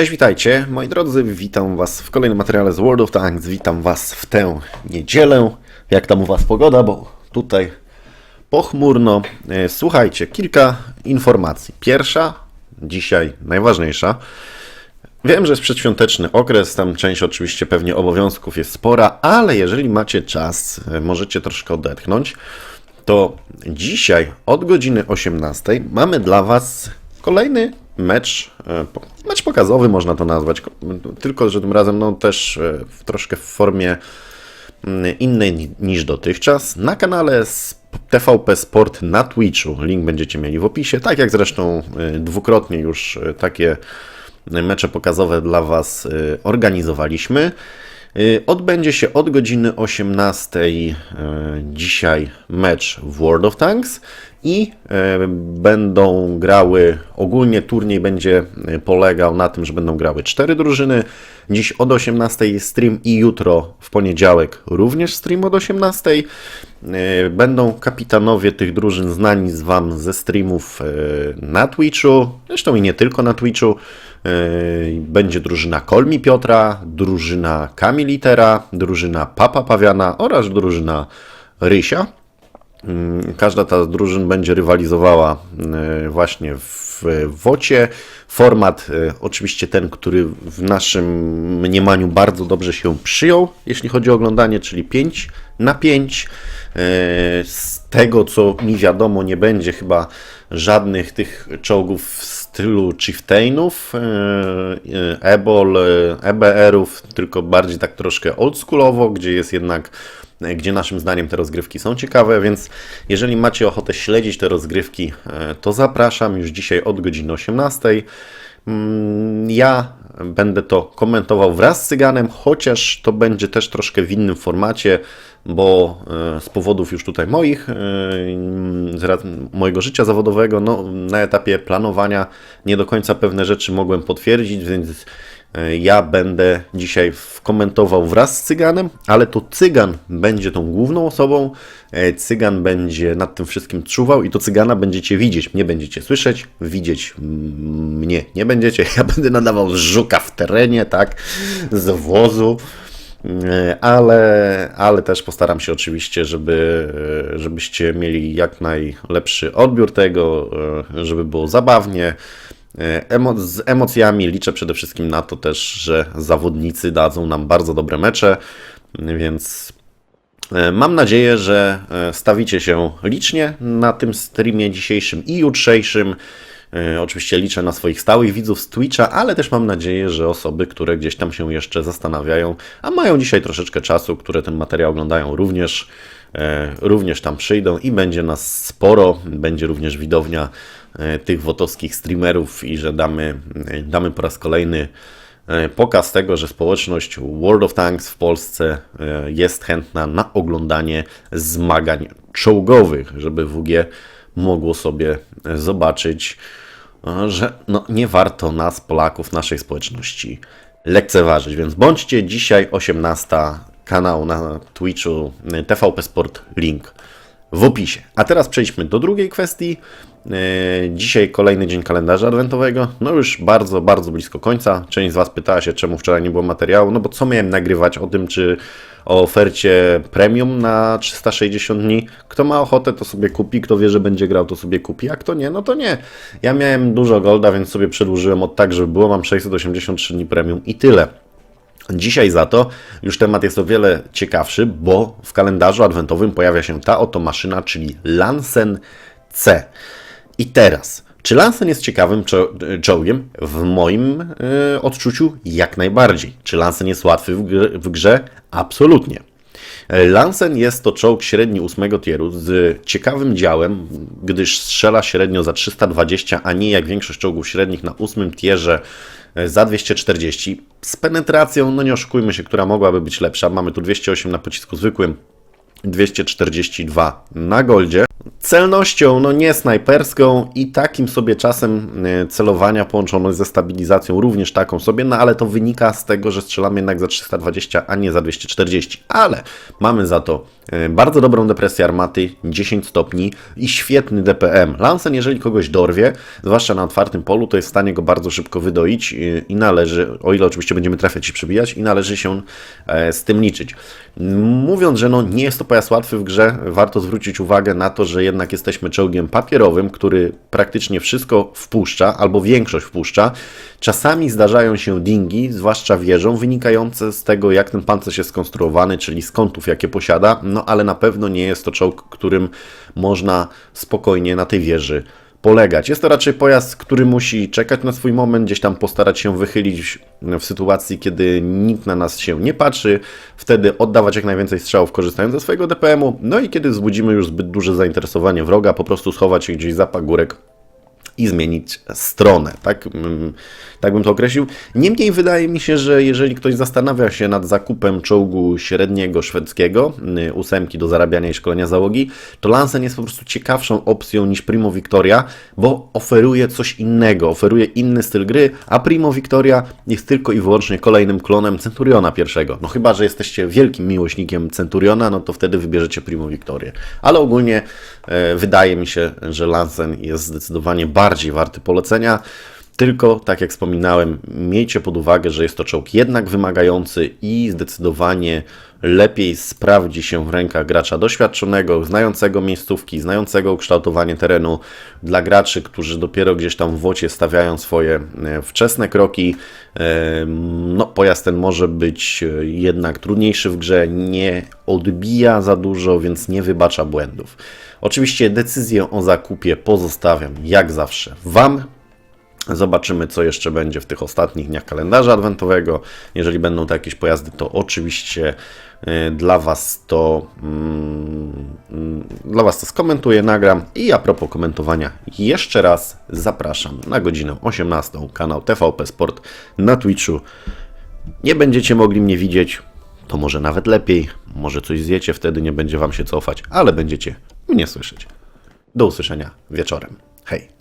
Cześć, witajcie. Moi drodzy, witam Was w kolejnym materiale z World of Tanks. Witam Was w tę niedzielę. Jak tam u Was pogoda, bo tutaj pochmurno. E, Słuchajcie, kilka informacji. Pierwsza, dzisiaj najważniejsza. Wiem, że jest przedświąteczny okres, tam część oczywiście pewnie obowiązków jest spora, ale jeżeli macie czas, e, możecie troszkę odetchnąć, to dzisiaj od godziny 18 mamy dla Was kolejny mecz, e, mecz pokazowy można to nazwać, ko- tylko że tym razem no, też e, troszkę w formie mm, innej ni- niż dotychczas. Na kanale TVP Sport na Twitchu, link będziecie mieli w opisie, tak jak zresztą e, dwukrotnie już takie mecze pokazowe dla Was organizowaliśmy. Odbędzie się od godziny 18 y, dzisiaj mecz w World of Tanks i y, będą grały, ogólnie turniej będzie y, polegał na tym, że będą grały cztery drużyny. Dziś od 18 jest stream i jutro w poniedziałek również stream od 18. Y, Będą kapitanowie tych drużyn znani z Wam ze streamów na Twitchu, zresztą i nie tylko na Twitchu. Będzie drużyna Kolmi Piotra, drużyna Kamilitera, drużyna Papa Pawiana oraz drużyna Rysia. Mm, Każda ta drużyn będzie rywalizowała yy, właśnie w wocie. Format yy, oczywiście ten, który w naszym mniemaniu bardzo dobrze się przyjął, jeśli chodzi o oglądanie, czyli 5 na 5. Yy, Z tego co mi wiadomo, nie będzie chyba żadnych tych czołgów w stylu chieftainów, ebol, EBR-ów, tylko bardziej tak troszkę oldschoolowo, gdzie jest jednak gdzie naszym zdaniem te rozgrywki są ciekawe, więc jeżeli macie ochotę śledzić te rozgrywki, e, to zapraszam już dzisiaj od godziny 18. Mm, Ja będę to komentował wraz z Cyganem, chociaż to będzie też troszkę w innym formacie, bo e, z powodów już tutaj moich, e, z mojego życia zawodowego, no, na etapie planowania nie do końca pewne rzeczy mogłem potwierdzić, więc e, ja będę dzisiaj komentował wraz z Cyganem, ale to Cygan będzie tą główną osobą. e, Cygan będzie nad tym wszystkim czuwał i to Cygana będziecie widzieć. Mnie będziecie słyszeć, widzieć mnie nie będziecie. Ja będę nadawał żuka w terenie, tak, z wozu. E, Ale, ale też postaram się oczywiście, żeby, e, żebyście mieli jak najlepszy odbiór tego, e, żeby było zabawnie. E, z emocjami liczę przede wszystkim na to też, że zawodnicy dadzą nam bardzo dobre mecze, więc e, mam nadzieję, że e, stawicie się licznie na tym streamie dzisiejszym i jutrzejszym. Oczywiście liczę na swoich stałych widzów z Twitcha, ale też mam nadzieję, że osoby, które gdzieś tam się jeszcze zastanawiają, a mają dzisiaj troszeczkę czasu, które ten materiał oglądają również, również tam przyjdą i będzie nas sporo, będzie również widownia tych wotowskich streamerów i że damy, e, damy po raz kolejny e, pokaz tego, że społeczność World of Tanks w Polsce e, jest chętna na oglądanie zmagań czołgowych, żeby WG mogło sobie e, zobaczyć, e, że no, nie warto nas, Polaków, naszej społeczności lekceważyć. Więc bądźcie dzisiaj 18 kanał na Twitchu e, TVP Sport link w opisie. A teraz przejdźmy do drugiej kwestii. E, Dzisiaj kolejny dzień kalendarza adwentowego. No już bardzo, bardzo blisko końca. Część z Was pytała się, czemu wczoraj nie było materiału. No bo co miałem nagrywać o tym, czy o ofercie premium na 360 dni. Kto ma ochotę, to sobie kupi. Kto wie, że będzie grał, to sobie kupi. A kto nie, no to nie. Ja miałem dużo golda, więc sobie przedłużyłem od tak, żeby było. Mam 683 dni premium i tyle. Dzisiaj za to już temat jest o wiele ciekawszy, bo w kalendarzu adwentowym pojawia się ta oto maszyna, czyli Lansen C. I teraz, czy Lansen jest ciekawym czo- czołgiem? W moim y, odczuciu jak najbardziej. Czy Lansen jest łatwy w, gr- w grze? Absolutnie. Lansen jest to czołg średni 8 tieru z ciekawym działem, gdyż strzela średnio za 320, a nie jak większość czołgów średnich na 8 tierze e, za 240. Z penetracją, no nie oszukujmy się, która mogłaby być lepsza. Mamy tu 208 na pocisku zwykłym, 242 na goldzie. Celnością, no nie snajperską i takim sobie czasem e, celowania połączoną ze stabilizacją, również taką sobie, no ale to wynika z tego, że strzelamy jednak za 320, a nie za 240. Ale mamy za to e, bardzo dobrą depresję armaty, 10 stopni i świetny DPM. Lansen, jeżeli kogoś dorwie, zwłaszcza na otwartym polu, to jest w stanie go bardzo szybko wydoić e, i należy, o ile oczywiście będziemy trafiać i przybijać, i należy się z tym liczyć. Mówiąc, że no nie jest to pojazd łatwy w grze, warto zwrócić uwagę na to, że jednak jesteśmy czołgiem papierowym, który praktycznie wszystko wpuszcza, albo większość wpuszcza. Czasami zdarzają się dingi, zwłaszcza wieżą, wynikające z tego, jak ten pancerz jest skonstruowany, czyli z kątów, jakie posiada, no ale na pewno nie jest to czołg, którym można spokojnie na tej wieży polegać. Jest to raczej pojazd, który musi czekać na swój moment, gdzieś tam postarać się wychylić w sytuacji, kiedy nikt na nas się nie patrzy, wtedy oddawać jak najwięcej strzałów korzystając ze swojego DPM-u, no i kiedy wzbudzimy już zbyt duże zainteresowanie wroga, po prostu schować się gdzieś za pagórek i zmienić stronę. Tak, mm, tak bym to określił. Niemniej wydaje mi się, że jeżeli ktoś zastanawia się nad zakupem czołgu średniego szwedzkiego, y, ósemki do zarabiania i szkolenia załogi, to Lansen jest po prostu ciekawszą opcją niż Primo Victoria, bo oferuje coś innego, oferuje inny styl gry, a Primo Victoria jest tylko i wyłącznie kolejnym klonem Centuriona pierwszego. No chyba, że jesteście wielkim miłośnikiem Centuriona, no to wtedy wybierzecie Primo Victorię. Ale ogólnie wydaje mi się, że Lansen jest zdecydowanie bardziej warty polecenia. Tylko, tak jak wspominałem, miejcie pod uwagę, że jest to czołg jednak wymagający i zdecydowanie lepiej sprawdzi się w rękach gracza doświadczonego, znającego miejscówki, znającego kształtowanie terenu. Dla graczy, którzy dopiero gdzieś tam w wocie stawiają swoje e, wczesne kroki, e, no, pojazd ten może być e, jednak trudniejszy w grze, nie odbija za dużo, więc nie wybacza błędów. Oczywiście decyzję o zakupie pozostawiam jak zawsze Wam. Zobaczymy, co jeszcze będzie w tych ostatnich dniach kalendarza adwentowego. Jeżeli będą to jakieś pojazdy, to oczywiście dla Was to mm, mm, dla Was to skomentuję, nagram. I a propos komentowania, jeszcze raz zapraszam na godzinę 18 kanał TVP Sport na Twitchu. Nie będziecie mogli mnie widzieć, to może nawet lepiej. Może coś zjecie, wtedy nie będzie Wam się cofać, ale będziecie mnie słyszeć. Do usłyszenia wieczorem. Hej!